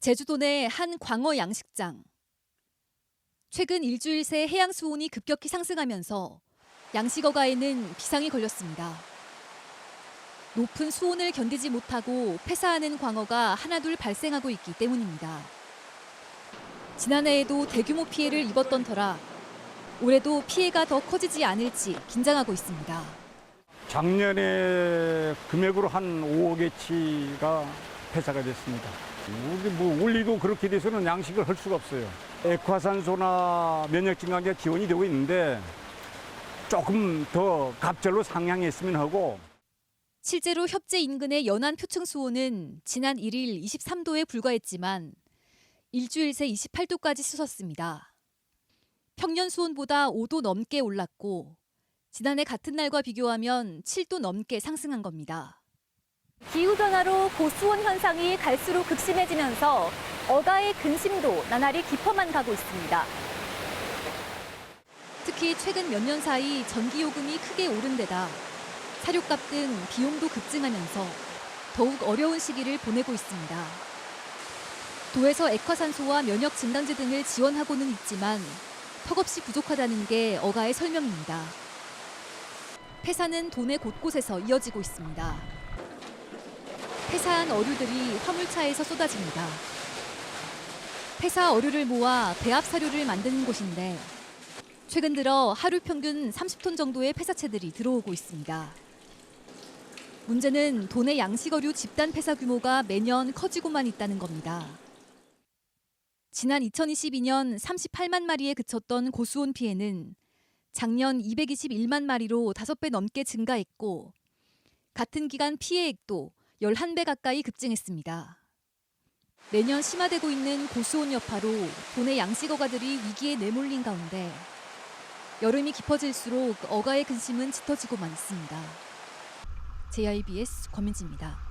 제주도 내 한 광어 양식장. 최근 일주일 새 해양 수온이 급격히 상승하면서 양식어가에는 비상이 걸렸습니다. 높은 수온을 견디지 못하고 폐사하는 광어가 하나둘 발생하고 있기 때문입니다. 지난해에도 대규모 피해를 입었던 터라 올해도 피해가 더 커지지 않을지 긴장하고 있습니다. 작년에 금액으로 한 5억에치가 폐사가 됐습니다. 우리 뭐 원리도 그렇게 돼서는 양식을 할 수가 없어요. 액화산소나 면역 증 강제 지원이 되고 있는데 조금 더 갑절로 상향했으면 하고 실제로 협재 인근의 연안 표층 수온은 지난 1일 23도에 불과했지만 일주일 새 28도까지 솟았습니다. 평년 수온보다 5도 넘게 올랐고 지난해 같은 날과 비교하면 7도 넘게 상승한 겁니다. 기후변화로 고수온 현상이 갈수록 극심해지면서 어가의 근심도 나날이 깊어만 가고 있습니다. 특히 최근 몇 년 사이 전기요금이 크게 오른 데다 사료값 등 비용도 급증하면서 더욱 어려운 시기를 보내고 있습니다. 도에서 액화산소와 면역 진단제 등을 지원하고는 있지만 턱없이 부족하다는 게 어가의 설명입니다. 폐사는 도내 곳곳에서 이어지고 있습니다. 폐사한 어류들이 화물차에서 쏟아집니다. 폐사 어류를 모아 배합 사료를 만드는 곳인데 최근 들어 하루 평균 30톤 정도의 폐사체들이 들어오고 있습니다. 문제는 도내 양식어류 집단 폐사 규모가 매년 커지고만 있다는 겁니다. 지난 2022년 38만 마리에 그쳤던 고수온 피해는 작년 221만 마리로 5배 넘게 증가했고 같은 기간 피해액도 11배 가까이 급증했습니다. 매년 심화되고 있는 고수온 여파로 도내 양식어가들이 위기에 내몰린 가운데 여름이 깊어질수록 어가의 근심은 짙어지고만 있습니다. JIBS 권민지입니다.